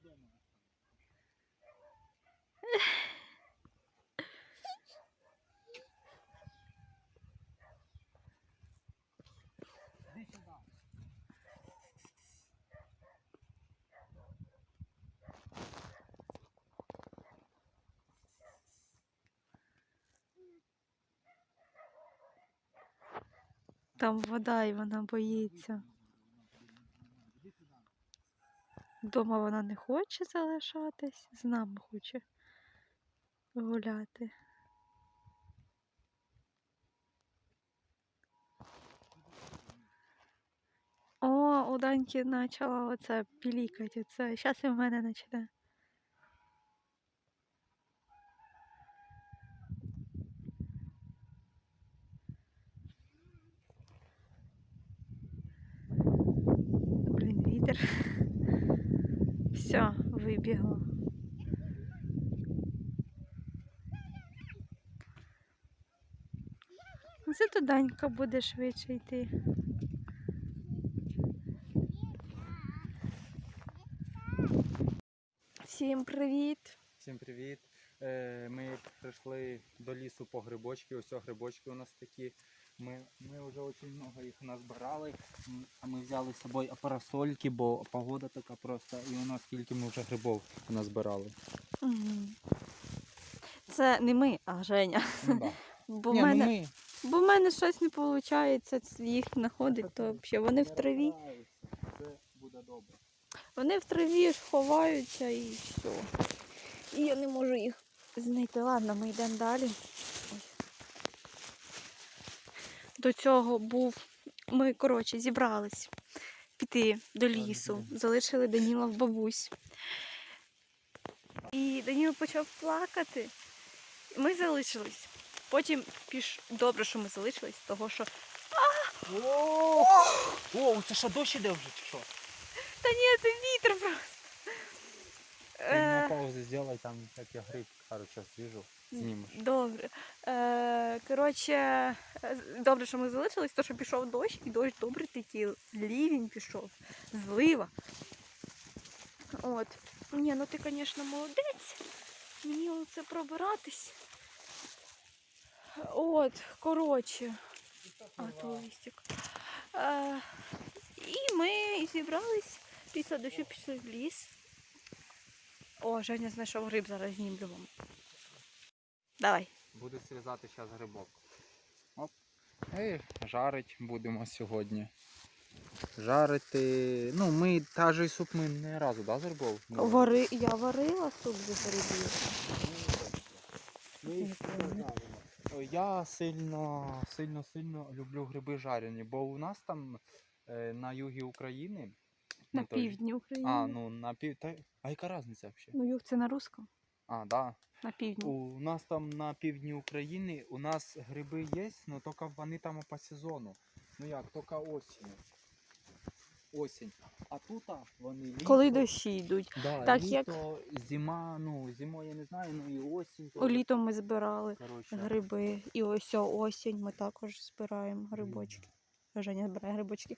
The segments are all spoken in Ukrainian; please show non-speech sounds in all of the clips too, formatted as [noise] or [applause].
вдома. Там вода і вона боїться. Іди сюди. Дома вона не хоче залишатись, з нами хоче гуляти. О, у Даньки почала оце пілікати. Зараз і в мене почне. Блін, вітер. Все, вибігло. Ну, Зато Данька буде швидше йти. Всім привіт! Всім привіт. Е, Ми прийшли до лісу по грибочки. Ось грибочки у нас такі. Ми, ми вже дуже багато їх назбирали. А ми взяли з собою парасольки, бо погода така просто. І у нас скільки ми вже грибов назбирали. Це не ми, а Женя. Ну, да. [laughs] Бо в ну мене, ми бо в мене щось не виходить їх знаходити, то взагалі вони в траві. Це буде добре. Вони в траві ж ховаються і все. І я не можу їх знайти. Ладно, ми йдемо далі. Ой. До цього був. Ми, коротше, зібрались піти до лісу. Залишили Даніла в бабусь. І Даніл почав плакати. Ми залишились. Потім піш... добре, що ми залишились, того що. О, О, це що дощ іде вже чи що? Та ні, це вітер просто. Е, паузу зробай, там як я гриб, короче, свіжу, знімеш. Добре. Е, коротше, е, добре, що ми залишились, то що пішов дощ, і дощ добре такий, лівень пішов, злива. От. Ні, ну ти, звісно, молодець. Мені оце пробиратись. От, коротше. А, то листик. Е, і ми зібрались після дощу пішли в ліс. О, Женя знайшов гриб, зараз знімлю вам. Давай. Буду срізати зараз грибок. Оп. І жарить будемо сьогодні. Жарити. Ну, ми та же суп ми не разу, да, з грибов? не варили? Вари... Я варила суп з грибів. Ми їх не жаримо. Е, Я сильно, сильно, сильно люблю гриби жарені, бо у нас там е, на югі України. На ну, півдні України. А, ну на пів. Та... А яка різниця взагалі? Ну, юг це на русском. А, да. На півдні. У нас там на півдні України у нас гриби є, але тільки вони там по сезону. Ну як, тільки осінь. Осінь. А тут вони літо. Коли дощі йдуть. Да, Так, як- літо, зима, ну зимою я не знаю, ну і осінь. У теж. літом ми збирали Коротше, гриби. І ось о- осінь ми також збираємо грибочки. Женя збирає грибочки.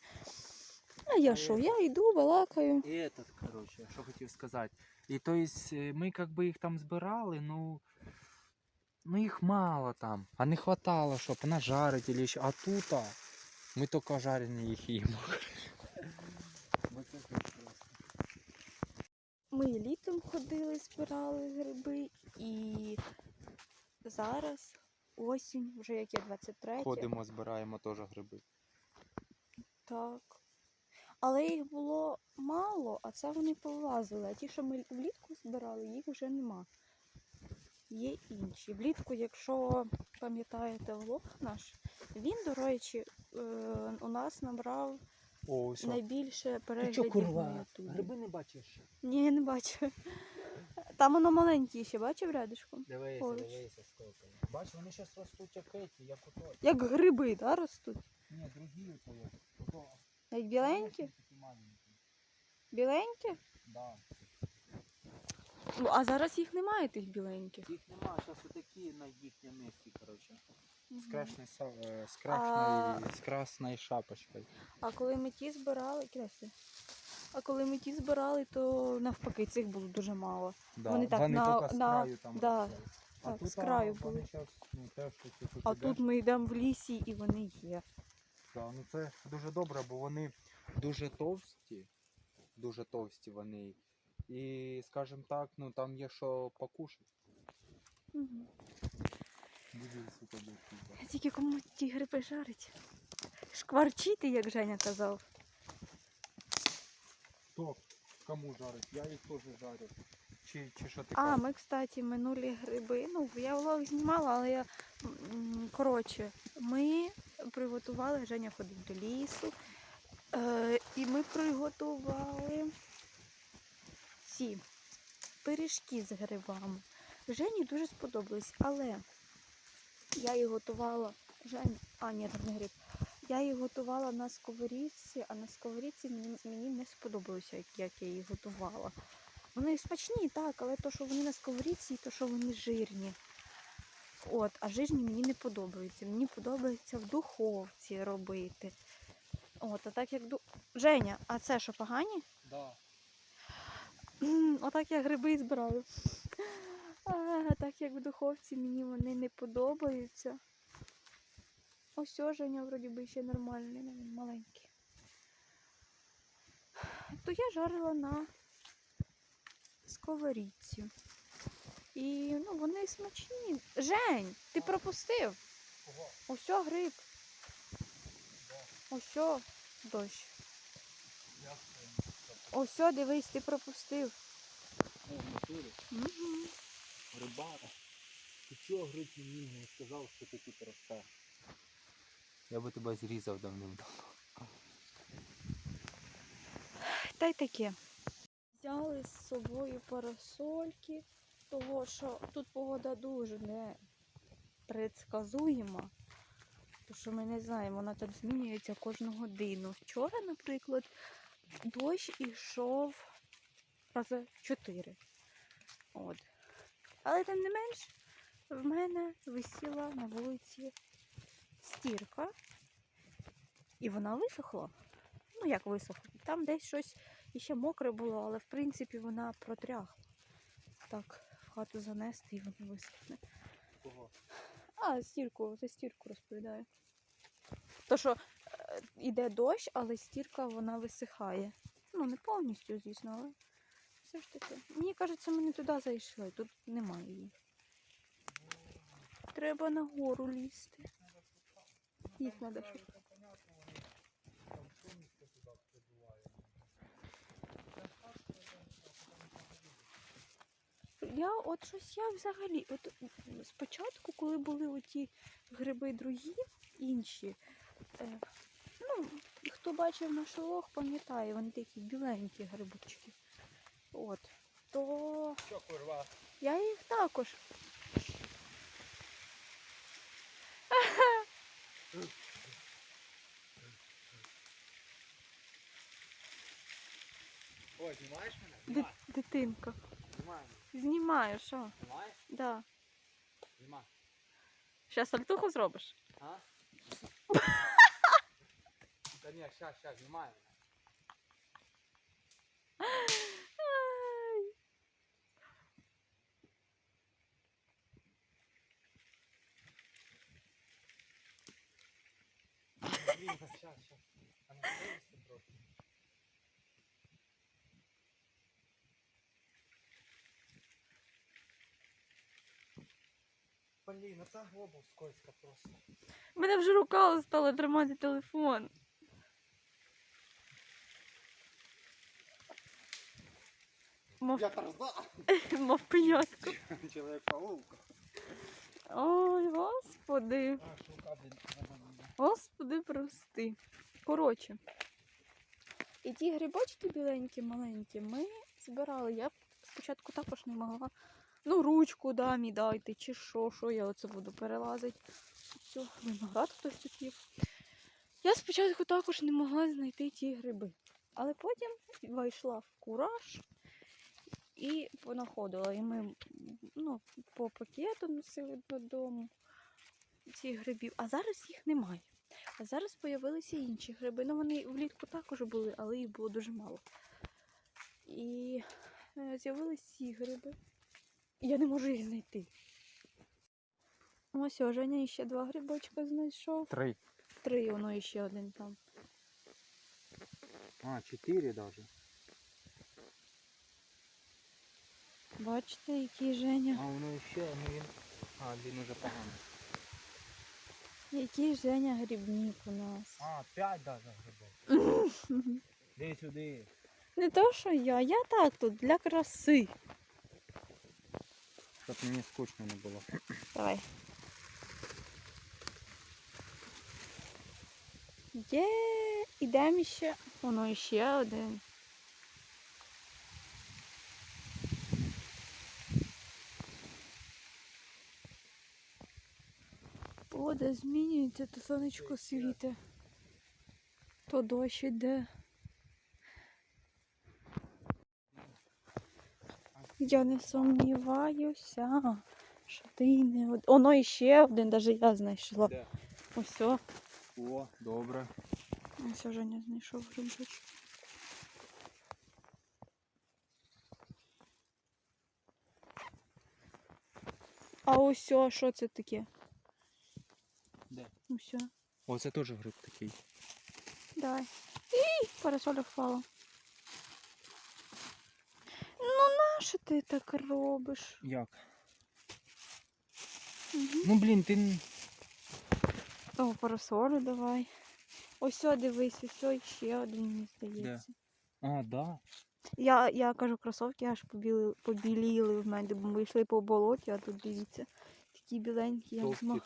А я що? Я йду, балакаю. І этот, коротше, що хотів сказати. І то есть ми как би їх там збирали, ну. Ну їх мало там. А не хватало, щоб нажарити или що. А тут а, ми тільки жарені їх їмо. Просто. Ми літом ходили, збирали гриби, і зараз осінь, вже як є 23. Ходимо, збираємо теж гриби. Так. Але їх було мало, а це вони повилазили. А ті, що ми влітку збирали, їх вже нема. Є інші. Влітку, якщо пам'ятаєте влог наш, він, до речі, е, у нас набрав О, найбільше переглядів на Ютубі. не бачиш? Ні, я не бачу. Там воно маленьке ще, бачив рядишком? Дивися, Поруч. дивися, скільки. Бач, вони зараз ростуть як еті, як ото. Як гриби, да, ростуть? Ні, другі ото як. Ото. Як біленькі? Біленькі? Да. Ну, а зараз їх немає, тих біленьких. Їх нема, зараз отакі на їхньому місці, коротше. З Мгм. красною, са- е, з А- з красною шапочкою. А коли ми ті збирали, кидайся. А коли ми ті збирали, то навпаки цих було дуже мало. Да, Вони так на- тільки з на- краю там да, росли. А так, тут з краю а, вони були. щас, ну, теж тут, тут, А ідеш. тут ми йдемо в лісі і вони є. Да, ну це дуже добре, бо вони дуже товсті, дуже товсті вони. І, скажімо так, ну там є що покушати. Дивіться. Тільки кому ті гриби жарить. Шкварчити, як Женя казав. Хто кому жарить? Я їх теж жарю. Чи, чи що ти А, ми, кстати, минулі гриби. Ну, я влог знімала, але я. Коротше, ми приготували, Женя ходив до лісу. Е, і ми приготували ці пиріжки з грибами. Жені дуже сподобались, але я їх готувала. Жень... А, ні, не гриб. Я їх готувала на сковорідці, а на сковорідці мені, не сподобалося, як, я їх готувала. Вони смачні, так, але то, що вони на сковорідці, і то, що вони жирні. От, а жирні мені не подобаються. Мені подобається в духовці робити. От, а так як ду... Женя, а це що погані? Да. Отак я гриби збираю. А так як в духовці мені вони не подобаються. Ось Женя вроді би ще нормальний, він маленький. То я жарила на сковорідці. І ну, вони смачні. Жень, ти пропустив? Ось гриб. Ось дощ. Ось дивись, ти пропустив. О, в натурі. Угу. Рибак. Ти чого грить мені не сказав, що ти тут ростеш? Я би тебе зрізав давним-давно. Та й таке. Взяли з собою парасольки, того що тут погода дуже непредсказуєма. Тому що ми не знаємо, вона там змінюється кожну годину. Вчора, наприклад, дощ ішов рази чотири. От. Але тим не менш, в мене висіла на вулиці стірка, і вона висохла. Ну, як висохла? Там десь щось іще мокре було, але в принципі вона протряхла. Так, в хату занести і воно висохне. Кого? А, стірку, за стірку розповідаю. То, що е, іде дощ, але стірка вона висихає. Ну, не повністю, звісно, але все ж таки. Мені кажеться, ми не туди зайшли, тут немає її. Треба на гору лізти. Їх треба шукати. Я от щось я взагалі, от спочатку, коли були оті гриби другі, інші, е, ну, хто бачив наш лог, пам'ятає, вони такі біленькі грибочки. От, то Що курва? я їх також. Ой, знімаєш мене? Ди- дитинка. Знімаю. Що? Знімаєш? Да. Знімай. Зараз сальтуху зробиш? А? [laughs] Та ні, щас, щас, знімаю. Ай. Блін, щас, щас. А не вивести трохи. Блін, ота обув скользка просто. Мене вже рука стала тримати телефон. Мов, Я Тарзан! [laughs] мов пенятку. Чоловік-паук. Ой, господи. Господи, прости. Коротше. І ті грибочки біленькі, маленькі, ми збирали. Я спочатку також не могла. Ну, ручку да, мені дайте, чи що, що я оце буду перелазити. Все, виноград хтось тут. Я спочатку також не могла знайти ті гриби. Але потім вийшла в кураж і понаходила. І ми ну, по пакету носили додому цих грибів, а зараз їх немає. А зараз з'явилися інші гриби. Ну вони влітку також були, але їх було дуже мало. е, з'явились ці гриби. І Я не можу їх знайти. Ось, о, Женя ще два грибочка знайшов. Три. Три, воно і ще один там. А, чотири даже. Бачите, який Женя. А воно ще, ну він. А, він уже поганий. Який Женя грибник у нас. А, п'ять даже грибов. Іди [laughs] сюди. Не то, що я, я так тут для краси. Щоб мені скучно не було. Давай. Є, ідемо ще. Воно ще один. Погода змінюється, то сонечко світе. То дощ іде. Я не сумніваюся, що ти не один. Оно іще один, навіть я знайшла. Де? Ось. о. Добре. Ось Женя знайшов грибочок. А ось, що це таке? Де? Ось. О, це теж гриб такий. Давай. І парасоля впала. Нащо ти так робиш? Як? Угу. Ну блін, ти. О, парасолю давай. Ось, о, дивись, ось о, ще один, мені здається. А, да. Я, я кажу, кросовки аж побіли, побіліли в мене, бо ми йшли по болоті, а тут дивіться. Такі біленькі, як з, Товстий ма-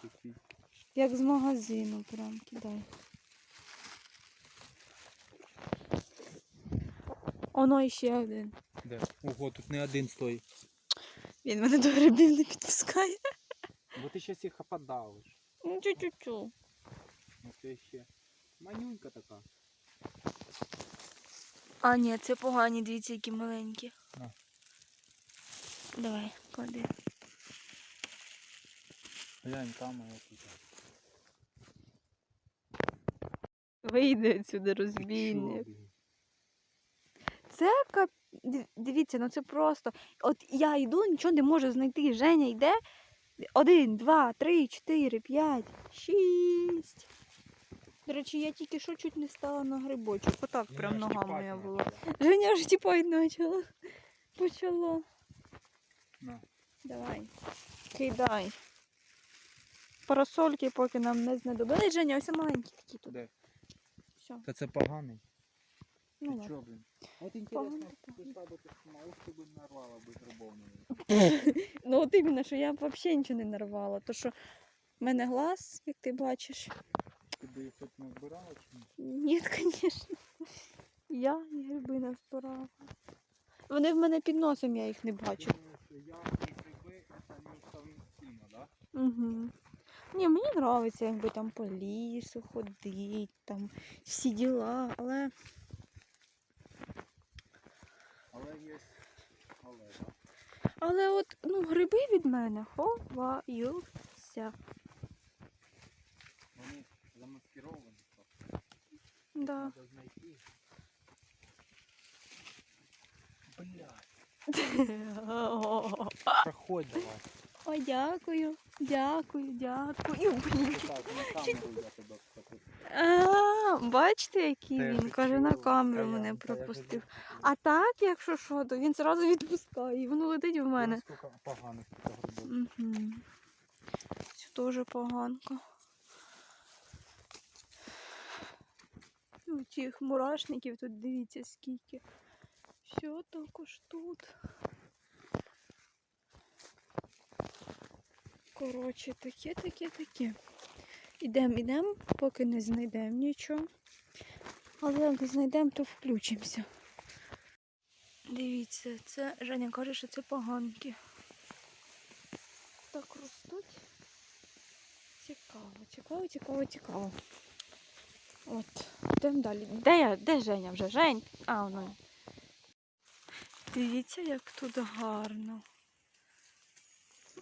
як з магазину прям кидай. Оно іще один. Де? Ого, тут не один стоїть. Він мене до грибів не підпускає. Бо ти щас їх опадалиш. Ну, чу-чу-чу. Ну це ще. Манюнька така. А, ні, це погані, дивіться, які маленькі. На. Давай, клади. Глянь, там моя тут. Вийди отсюди, розбійник. Це кап... Дивіться, ну це просто. От я йду, нічого не можу знайти. Женя йде. Один, два, три, чотири, п'ять, шість. До речі, я тільки що чуть не стала на грибочок. Отак прям нога моя була. Женя вже тіпать почала. Почала. На. Давай. Кидай. Парасольки поки нам не знадобились. Женя, ось маленькі такі тут. Де? Все. Та це поганий. Ну, Ти ладно. чо, блін? От Поганий, інтересно, поганий. прийшла би ти ух ти би нарвала би зробовною. [laughs] Ну от іменно, що я взагалі нічого не нарвала. То що в мене глаз, як ти бачиш. Ти би їх хоч не збирала чи ні? Ні, [laughs] звісно. Я гриби не збирала. Вони в мене під носом, я їх не бачу. Я гриби це несовмістимо, да? Угу. Ні, мені подобається, якби там по лісу ходити, там всі діла, але Але є але. Але от ну, гриби від мене ховаються. Вони замаскировані. просто. Да. Треба знайти. Блядь. [laughs] Проходь давай. О, дякую, дякую, дякую. А, бачите, який він? Каже, на камеру мене пропустив. А так, якщо що, то він зразу відпускає і воно летить в мене. Тут. Угу. Це теж поганка. У цих мурашників тут дивіться скільки. Все також тут. Коротше, таке, таке, таке. Ідемо, ідемо, поки не знайдемо нічого. Але як знайдемо, то включимося. Дивіться, це Женя каже, що це поганки. Так ростуть. Цікаво, цікаво, цікаво, цікаво. От, йдемо далі. Де я? Де Женя вже? Жень? А, воно. Дивіться, як тут гарно.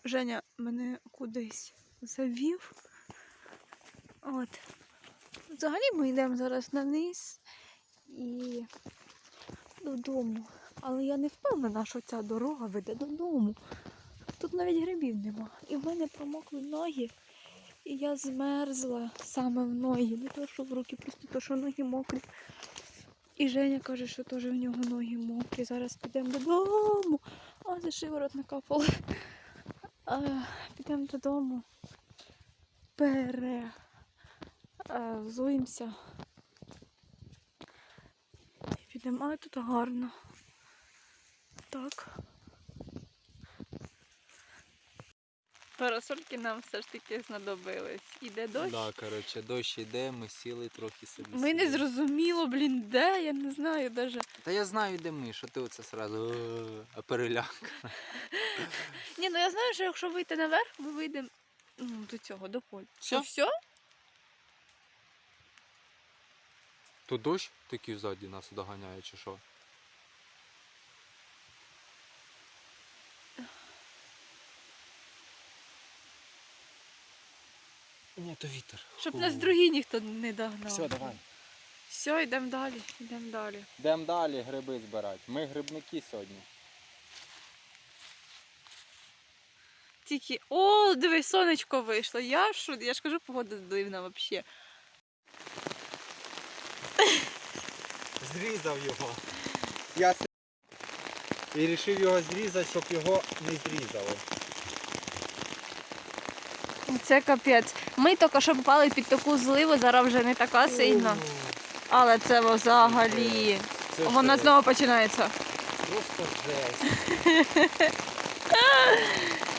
Женя мене кудись завів. От. Взагалі ми йдемо зараз на низ і додому. Але я не впевнена, що ця дорога веде додому. Тут навіть грибів нема. І в мене промокли ноги. І я змерзла саме в ноги. Не то, що в руки, просто то, що ноги мокрі. І Женя каже, що теж в нього ноги мокрі. Зараз підемо додому. А, за шиворот накапало. Підемо додому. Пере. І підемо, але тут гарно. Так. Парасольки нам все ж таки знадобились. Іде дощ. Да, коротше, дощ іде, ми сіли трохи собі. Ми не зрозуміло, блін, де, я не знаю даже. Та я знаю, де ми, що ти оце сразу «Е, а переляк. Ні, ну я знаю, що якщо вийти наверх, ми вийдемо ну, до цього, до поля. Всьо? То все? То дощ такий ззаді нас доганяє, чи що? Ні, то вітер. Щоб нас другий ніхто не догнав. Все, давай. Все, йдемо далі, йдемо далі. Йдемо далі гриби збирати. Ми грибники сьогодні. Тільки. О, дивись, сонечко вийшло. Я що? Я ж кажу, погода дивна взагалі. Зрізав його. Я і вирішив його зрізати, щоб його не зрізали. Це капець. Ми тільки що попали під таку зливу, зараз вже не така сильна. Але це взагалі. Це Вона жесть. знову починається. Просто жесть.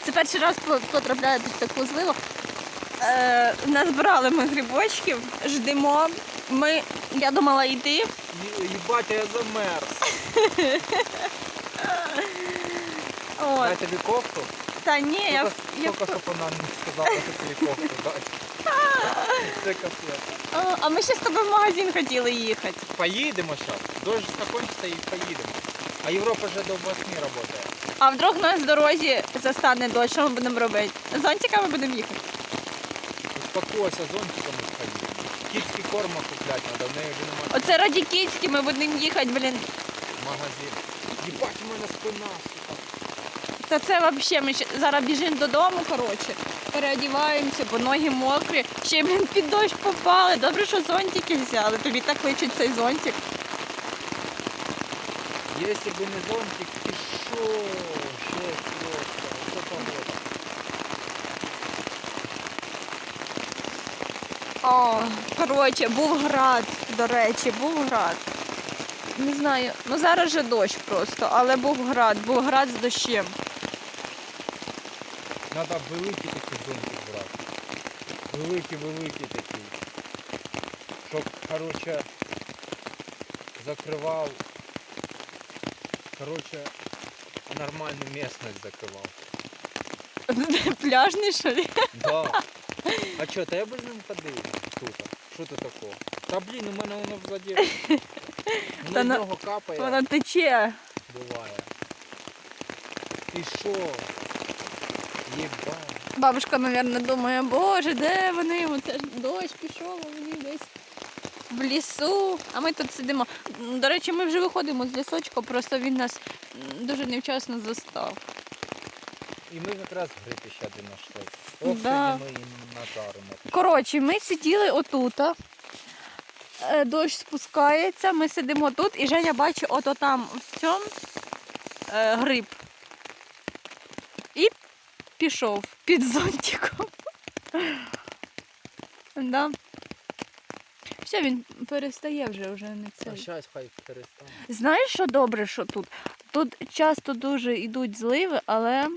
Це перший раз по- потрапляю під таку зливу. Е, назбирали ми грибочків, ждемо. Ми, я думала йти. Ї- Їбать, я замерз. [laughs] От. Дай тобі кофту. Та ні, я, я тільки що вона не сказала, що тобі кофту дати. Це капець. А, а ми ще з тобою в магазин хотіли їхати. Поїдемо зараз. Дощ закончиться і поїдемо. А Європа вже до 8 працює. А вдруг нас в дорозі застане дощ, що ми будемо робити? Зонтиками будемо їхати. Успокойся, зонтиком сходи. Кітський корм купляти треба, в неї вже немає Оце раді кіцьки ми будемо їхати, блін. магазин. Їбать, у мене спина, сука. Та це взагалі, ми зараз біжимо додому, коротше, переодіваємося, бо ноги мокрі. Ще, блін, під дощ попали. Добре, що зонтики взяли. Тобі так личить цей зонтик. Если бы не зонтик, ти. Це погода. О, коротше, був град, до речі, був град. Не знаю, ну зараз же дощ просто, але був град, був град з дощем. Надо великий такий зонтик брати. Великий такий. Щоб, короче, закривав. Короче, нормальну місцевість закривав. [laughs] Пляжний, що ли? Да. [laughs] А чо, та я би з ним ходив тут. Що це такого? Та блін, у мене воно взаді. [laughs] Та Воно з на- нього капає, Вона тече. буває. І що? Єба. Бабушка, мабуть, думає, боже, де вони? Оце ж дощ пішов, а вони десь в лісу. А ми тут сидимо. До речі, ми вже виходимо з лісочку, просто він нас дуже невчасно застав. І ми якраз один знайшли. Ох, Да. сьогодні ми їм нажаримо. Коротше, ми сиділи отут. Е, Дощ спускається, ми сидимо тут, і Женя бачить ото там в цьому е, гриб. Пішов під зонтиком. Да. Все, він перестає вже, вже не А цей. хай перестане. Знаєш, що добре, що тут? Тут часто дуже йдуть зливи, але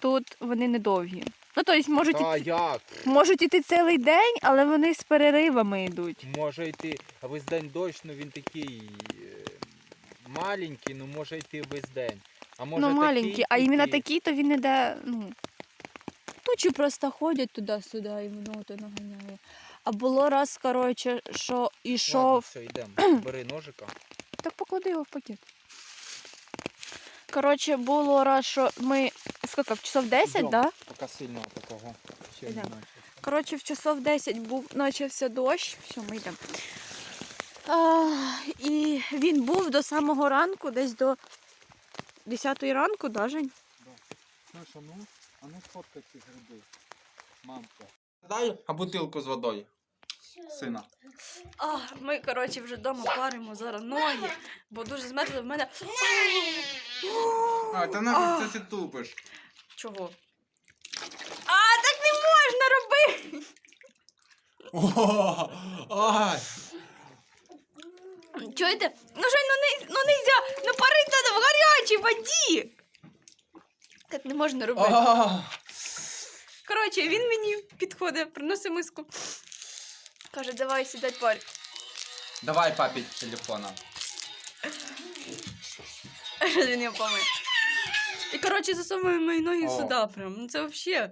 тут вони недовгі. Ну, тобто можуть, Та іти, як? можуть іти цілий день, але вони з переривами йдуть. Може йти, а весь день дощ, ну він такий е, маленький, ну може йти весь день. А може ну, такий маленькі, а іменно такі, то він іде, ну. Тучі просто ходять туди-сюди і воно то наганяє. А було раз, коротше, що Ладно, все, йдемо. [clears throat] Бери ножика. Так поклади його в пакет. Коротше, було раз, що ми. Скільки, в часов 10, так? Да? Поки сильно такого. Ще не. Коротше, в часов 10 був, почався дощ. Все, ми йдемо. А, і він був до самого ранку, десь до 10 ранку, да, Жень? А ну, а ну сфоткай ці гриби. Мамка. Дай а бутилку з водою. Сина. А, ми, коротше, вже вдома паримо зараз ноги, бо дуже змерзли в мене. А, та нахуй це ти тупиш. Чого? А, так не можна робити! Ай. Чуєте? Ну Жень, ну не ну нельзя! Ну парить треба в гарячій воді! Так не можна робити. Коротше, він мені підходить, приносить миску. Каже, давай сідай парь. Давай папі телефона. Він його помив. І коротше, засовує мої ноги О. сюди прям. Ну це взагалі.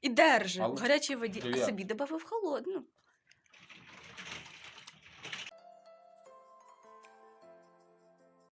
І держи в гарячій воді. Привіт. А собі додав холодну.